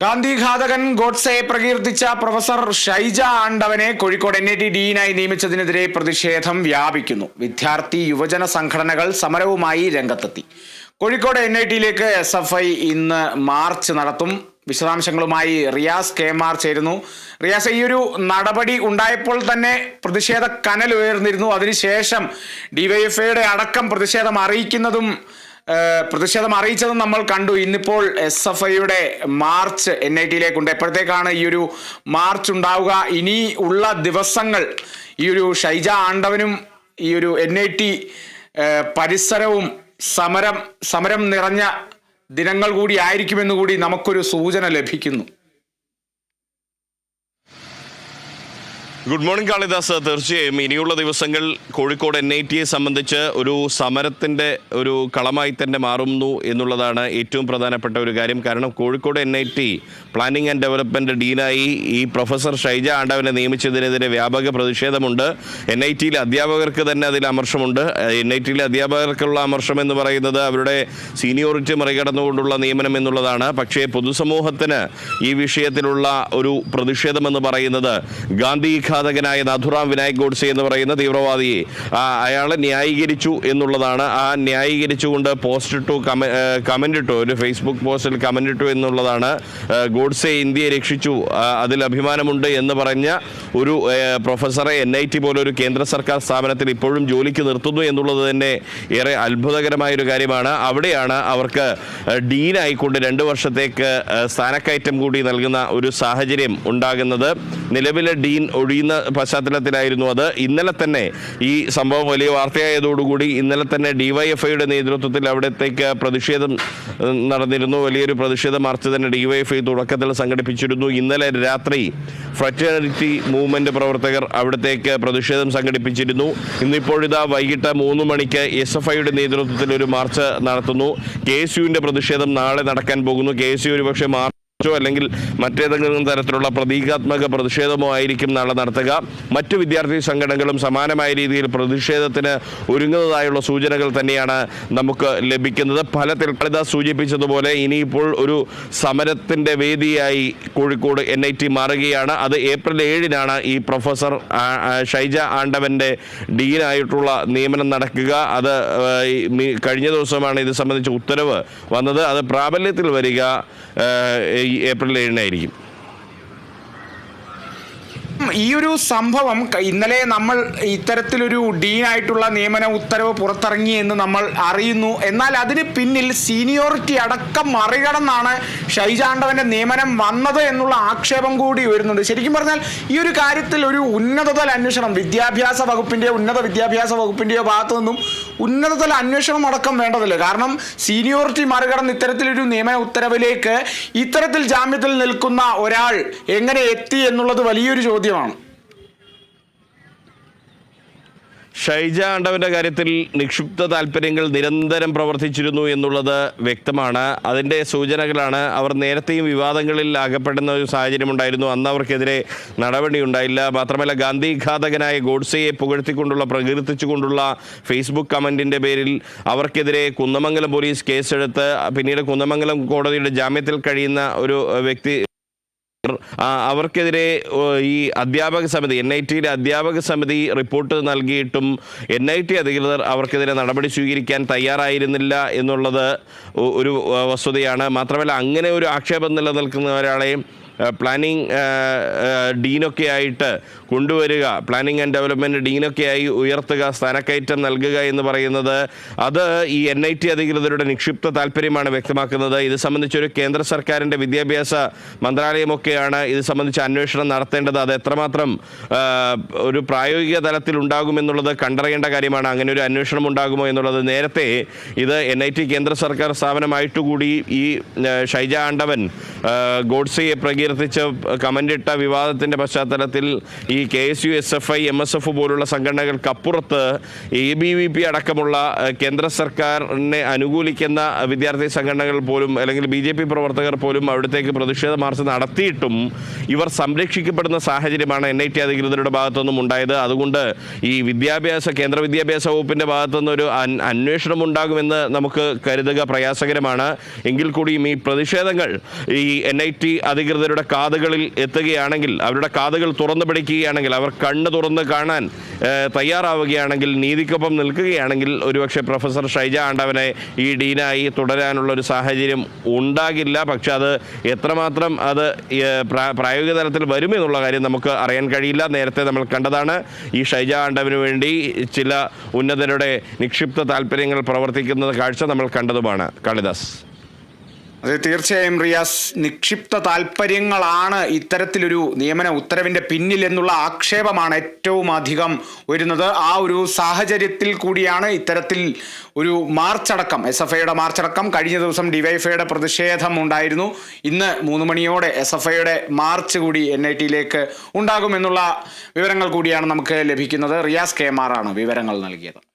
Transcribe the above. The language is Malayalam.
ഗാന്ധിഘാതകൻ ഗോഡ്സയെ പ്രകീർത്തിച്ച പ്രൊഫസർ ഷൈജ ആണ്ടവനെ കോഴിക്കോട് എൻ ഐ ടി ഡീനായി നിയമിച്ചതിനെതിരെ പ്രതിഷേധം വ്യാപിക്കുന്നു. വിദ്യാർത്ഥി യുവജന സംഘടനകൾ സമരവുമായി രംഗത്തെത്തി. കോഴിക്കോട് എൻ ഐ ടിയിലേക്ക് എസ് എഫ് ഐ ഇന്ന് മാർച്ച് നടത്തും. വിശദാംശങ്ങളുമായി റിയാസ് കെ മാർ ചേരുന്നു. റിയാസ് ഈ ഒരു നടപടി ഉണ്ടായപ്പോൾ തന്നെ പ്രതിഷേധ കനൽ ഉയർന്നിരുന്നു. അതിനുശേഷം ഡിവൈഎഫ്ഐയുടെ അടക്കം പ്രതിഷേധം അറിയിക്കുന്നതും പ്രതിഷേധം അറിയിച്ചതും നമ്മൾ കണ്ടു. ഇന്നിപ്പോൾ എസ് എഫ് ഐയുടെ മാർച്ച് എൻ ഐ ടിയിലേക്കുണ്ട്. എപ്പോഴത്തേക്കാണ് ഈ ഒരു മാർച്ച് ഉണ്ടാവുക? ഇനി ഉള്ള ദിവസങ്ങൾ ഈ ഒരു ഷൈജ ആണ്ടവനും ഈ ഒരു എൻ ഐ ടി പരിസരവും സമരം സമരം നിറഞ്ഞ ദിനങ്ങൾ കൂടി ആയിരിക്കുമെന്ന് കൂടി നമുക്കൊരു സൂചന ലഭിക്കുന്നു. ഗുഡ് മോർണിംഗ് കാളിദാസ് തീർച്ചയായും ഇനിയുള്ള ദിവസങ്ങൾ കോഴിക്കോട് എൻ ഐ ടിയെ സംബന്ധിച്ച് ഒരു സമരത്തിന്റെ ഒരു കളമായി തന്നെ മാറുന്നു എന്നുള്ളതാണ് ഏറ്റവും പ്രധാനപ്പെട്ട ഒരു കാര്യം. കാരണം Kozhikode N I T planning and development ഡീനായി ഈ പ്രൊഫസർ ഷൈജ ആണ്ടവനെ നിയമിച്ചതിനെതിരെ വ്യാപക പ്രതിഷേധമുണ്ട്. എൻ ഐ ടിയിലെ അധ്യാപകർക്ക് തന്നെ അതിൽ അമർഷമുണ്ട്. എൻ ഐ ടിയിലെ അധ്യാപകർക്കുള്ള അമർഷം എന്ന് പറയുന്നത് അവരുടെ സീനിയോറിറ്റി മറികടന്നുകൊണ്ടുള്ള നിയമനം എന്നുള്ളതാണ്. പക്ഷേ പൊതുസമൂഹത്തിന് ഈ വിഷയത്തിലുള്ള ഒരു പ്രതിഷേധമെന്ന് പറയുന്നത് ഗാന്ധി ഘാതകനായ നാഥുറാം വിനായക് ഗോഡ്സെ എന്ന് പറയുന്ന തീവ്രവാദിയെ അയാളെ ന്യായീകരിച്ചു എന്നുള്ളതാണ്. ആ ന്യായീകരിച്ചുകൊണ്ട് പോസ്റ്റ് ഇട്ടു കമന്റ് ഇട്ടു. ഒരു ഫേസ്ബുക്ക് പോസ്റ്റിൽ കമന്റ് ഇട്ടു എന്നുള്ളതാണ്. ഗോഡ്സെ ഇന്ത്യയെ രക്ഷിച്ചു. അതിൽ അഭിമാനമുണ്ട് എന്ന് പറഞ്ഞ ഒരു പ്രൊഫസറെ എൻ ഐ ടി പോലൊരു കേന്ദ്ര സർക്കാർ സ്ഥാപനത്തിൽ ഇപ്പോഴും ജോലിക്ക് നിർത്തുന്നു എന്നുള്ളത് തന്നെ ഏറെ അത്ഭുതകരമായ ഒരു കാര്യമാണ്. അവിടെയാണ് അവർക്ക് ഡീനായിക്കൊണ്ട് രണ്ട് വർഷത്തേക്ക് സ്ഥാനക്കയറ്റം കൂടി നൽകുന്ന ഒരു സാഹചര്യം ഉണ്ടാകുന്നത്. നിലവിലെ ഡീൻ ഒഴിയുന്ന പശ്ചാത്തലത്തിലായിരുന്നു അത്. ഇന്നലെ തന്നെ ഈ സംഭവം വലിയ വാർത്തയായതോടുകൂടി ഇന്നലെ തന്നെ ഡിവൈഎഫ്ഐയുടെ നേതൃത്വത്തിൽ അവിടത്തേക്ക് പ്രതിഷേധം നടന്നിരുന്നു. വലിയൊരു പ്രതിഷേധ മാർച്ച് തന്നെ ഡിവൈഎഫ്ഐ തുടക്കത്തിൽ സംഘടിപ്പിച്ചിരുന്നു. ഇന്നലെ രാത്രി ഫ്രറ്റേണിറ്റി മൂവ്മെന്റ് പ്രവർത്തകർ അവിടത്തേക്ക് പ്രതിഷേധം സംഘടിപ്പിച്ചിരുന്നു. ഇന്നിപ്പോഴിതാ വൈകിട്ട് മൂന്ന് മണിക്ക് എസ് എഫ് ഐയുടെ നേതൃത്വത്തിൽ ഒരു മാർച്ച് നടത്തുന്നു. കെ എസ് യുവിന്റെ പ്രതിഷേധം നാളെ നടക്കാൻ പോകുന്നു. കെ എസ് യു ഒരുപക്ഷെ മാർച്ച് ോ അല്ലെങ്കിൽ മറ്റേതെങ്കിലും തരത്തിലുള്ള പ്രതീകാത്മക പ്രതിഷേധമോ ആയിരിക്കും നാളെ നടത്തുക. മറ്റു വിദ്യാർത്ഥി സംഘടനകളും സമാനമായ രീതിയിൽ പ്രതിഷേധത്തിന് ഒരുങ്ങുന്നതായുള്ള സൂചനകൾ തന്നെയാണ് നമുക്ക് ലഭിക്കുന്നത്. ഫലത്തിൽ കളിദാസ് സൂചിപ്പിച്ചതുപോലെ ഇനിയിപ്പോൾ ഒരു സമരത്തിന്റെ വേദിയായി കോഴിക്കോട് എൻ ഐ ടി മാറുകയാണ്. അത് ഏപ്രിൽ ഏഴിനാണ് ഈ പ്രൊഫസർ ഷൈജ ആണ്ടവന്റെ ഡീനായിട്ടുള്ള നിയമനം നടക്കുക. അത് കഴിഞ്ഞ ദിവസമാണ് ഇത് സംബന്ധിച്ച ഉത്തരവ് വന്നത്. അത് പ്രാബല്യത്തിൽ വരിക ഏപ്രിൽ ഏഴിനായിരിക്കും. ഈ ഒരു സംഭവം ഇന്നലെ നമ്മൾ ഇത്തരത്തിലൊരു ഡീനായിട്ടുള്ള നിയമന ഉത്തരവ് പുറത്തിറങ്ങി എന്ന് നമ്മൾ അറിയുന്നു. എന്നാൽ അതിന് പിന്നിൽ സീനിയോറിറ്റി അടക്കം മറികടന്നാണ് ഷൈജാണ്ടവന്റെ നിയമനം വന്നത് എന്നുള്ള ആക്ഷേപം കൂടി വരുന്നുണ്ട്. ശരിക്കും പറഞ്ഞാൽ ഈ ഒരു കാര്യത്തിൽ ഒരു ഉന്നതതല അന്വേഷണം വിദ്യാഭ്യാസ വകുപ്പിന്റെയോ ഉന്നത വിദ്യാഭ്യാസ വകുപ്പിന്റെയോ ഭാഗത്തു നിന്നും ഉന്നതതല അന്വേഷണം അടക്കം വേണ്ടതല്ല കാരണം സീനിയോറിറ്റി മറികടന്ന് ഇത്തരത്തിലൊരു നിയമന ഉത്തരവിലേക്ക് ഇത്തരത്തിൽ ജാമ്യത്തിൽ നിൽക്കുന്ന ഒരാൾ എങ്ങനെ എത്തി എന്നുള്ളത് വലിയൊരു ചോദ്യമാണ്. ഷൈജ ആണ്ടവന്റെ കാര്യത്തിൽ നിക്ഷിപ്ത താല്പര്യങ്ങൾ നിരന്തരം പ്രവർത്തിച്ചിരുന്നു എന്നുള്ളത് വ്യക്തമാണ്. അതിന്റെ സൂചനകളാണ് അവർ നേരത്തെയും വിവാദങ്ങളിൽ അകപ്പെടുന്ന ഒരു സാഹചര്യം ഉണ്ടായിരുന്നു. അന്ന് അവർക്കെതിരെ നടപടി ഉണ്ടായില്ല. മാത്രമല്ല ഗാന്ധി ഘാതകനായ ഗോഡ്സെയെ പുകഴ്ത്തിക്കൊണ്ടുള്ള പ്രകീർത്തിച്ചുകൊണ്ടുള്ള ഫേസ്ബുക്ക് കമന്റിന്റെ പേരിൽ അവർക്കെതിരെ കുന്നമംഗലം പോലീസ് കേസെടുത്ത് പിന്നീട് കുന്നമംഗലം കോടതിയുടെ ജാമ്യത്തിൽ കഴിയുന്ന ഒരു വ്യക്തി അവർക്കെതിരെ ഈ അധ്യാപക സമിതി എൻ ഐ ടിയിലെ അധ്യാപക സമിതി റിപ്പോർട്ട് നൽകിയിട്ടും എൻ ഐ ടി അധികൃതർ അവർക്കെതിരെ നടപടി സ്വീകരിക്കാൻ തയ്യാറായിരുന്നില്ല എന്നുള്ളത് ഒരു വസ്തുതയാണ്. മാത്രമല്ല അങ്ങനെ ഒരു ആക്ഷേപം നിലനിൽക്കുന്ന ഒരാളെ ആ, പ്ലാനിംഗ് ഡീനൊക്കെ ആയിട്ട് കൊണ്ടുവരിക. പ്ലാനിംഗ് ആൻഡ് ഡെവലപ്മെന്റ് ഡീനൊക്കെ ആയി ഉയർത്തുക സ്ഥാനക്കയറ്റം നൽകുക എന്ന് പറയുന്നത് അത് ഈ എൻ ഐ ടി അധികൃതരുടെ നിക്ഷിപ്ത താല്പര്യമാണ് വ്യക്തമാക്കുന്നത്. ഇത് സംബന്ധിച്ചൊരു കേന്ദ്ര സർക്കാരിന്റെ വിദ്യാഭ്യാസ മന്ത്രാലയമൊക്കെയാണ് ഇത് സംബന്ധിച്ച് അന്വേഷണം നടത്തേണ്ടത്. അത് എത്രമാത്രം ഒരു പ്രായോഗിക തലത്തിൽ ഉണ്ടാകുമെന്നുള്ളത് കണ്ടറിയേണ്ട കാര്യമാണ്. അങ്ങനെ ഒരു അന്വേഷണം ഉണ്ടാകുമോ എന്നുള്ളത് നേരത്തെ ഇത് എൻ കേന്ദ്ര സർക്കാർ സ്ഥാപനമായിട്ടുകൂടി ഈ ഷൈജ ആണ്ടവൻ ഗോഡ്സെയെ പ്രകീർത്തിച്ച് കമന്റിട്ട വിവാദത്തിന്റെ പശ്ചാത്തലത്തിൽ ഈ K S U S F I M S F പോലുള്ള സംഘടനകൾക്കപ്പുറത്ത് എ ബി വി പി അടക്കമുള്ള കേന്ദ്ര സർക്കാരിനെ അനുകൂലിക്കുന്ന വിദ്യാർത്ഥി സംഘടനകൾ പോലും അല്ലെങ്കിൽ ബി ജെ പി പ്രവർത്തകർ പോലും അവിടത്തേക്ക് പ്രതിഷേധ മാർച്ച് നടത്തിയിട്ടും ഇവർ സംരക്ഷിക്കപ്പെടുന്ന സാഹചര്യമാണ് എൻ ഐ ടി അധികൃതരുടെ ഭാഗത്തുനിന്നും ഉണ്ടായത്. അതുകൊണ്ട് ഈ വിദ്യാഭ്യാസ കേന്ദ്ര വിദ്യാഭ്യാസ വകുപ്പിന്റെ ഭാഗത്തുനിന്ന് ഒരു അന്വേഷണം ഉണ്ടാകുമെന്ന് നമുക്ക് കരുതുക പ്രയാസകരമാണ്. എങ്കിൽ കൂടിയും ഈ പ്രതിഷേധങ്ങൾ ഈ ഈ എൻ ഐ ടി അധികൃതരുടെ കാതുകളിൽ എത്തുകയാണെങ്കിൽ അവരുടെ കാതുകൾ തുറന്നു പിടിക്കുകയാണെങ്കിൽ അവർ കണ്ണ് തുറന്ന് കാണാൻ തയ്യാറാവുകയാണെങ്കിൽ നീതിക്കൊപ്പം നിൽക്കുകയാണെങ്കിൽ ഒരുപക്ഷെ പ്രൊഫസർ ഷൈജ ആണ്ടവനെ ഈ ഡീനായി തുടരാനുള്ള ഒരു സാഹചര്യം ഉണ്ടാകില്ല. പക്ഷെ അത് എത്രമാത്രം അത് പ്രായോഗിക തലത്തിൽ വരുമെന്നുള്ള കാര്യം നമുക്ക് അറിയാൻ കഴിയില്ല. നേരത്തെ നമ്മൾ കണ്ടതാണ് ഈ ഷൈജ ആണ്ടവന് വേണ്ടി ചില ഉന്നതരുടെ നിക്ഷിപ്ത താല്പര്യങ്ങൾ പ്രവർത്തിക്കുന്നത് കാഴ്ച നമ്മൾ കണ്ടതുമാണ്. കാളിദാസ്. അത് തീർച്ചയായും റിയാസ് നിക്ഷിപ്ത താല്പര്യങ്ങളാണ് ഇത്തരത്തിലൊരു നിയമന ഉത്തരവിന്റെ പിന്നിൽ എന്നുള്ള ആക്ഷേപമാണ് ഏറ്റവും അധികം വരുന്നത്. ആ ഒരു സാഹചര്യത്തിൽ കൂടിയാണ് ഇത്തരത്തിൽ ഒരു മാർച്ചടക്കം എസ് എഫ് ഐയുടെ മാർച്ചടക്കം കഴിഞ്ഞ ദിവസം ഡിവൈഫൈയുടെ പ്രതിഷേധം ഉണ്ടായിരുന്നു. ഇന്ന് മൂന്ന് മണിയോടെ എസ് എഫ് ഐയുടെ മാർച്ച് കൂടി എൻ ഐ ടിയിലേക്ക് ഉണ്ടാകുമെന്നുള്ള വിവരങ്ങൾ കൂടിയാണ് നമുക്ക് ലഭിക്കുന്നത്. റിയാസ് കെ ആർ വിവരങ്ങൾ നൽകിയത്.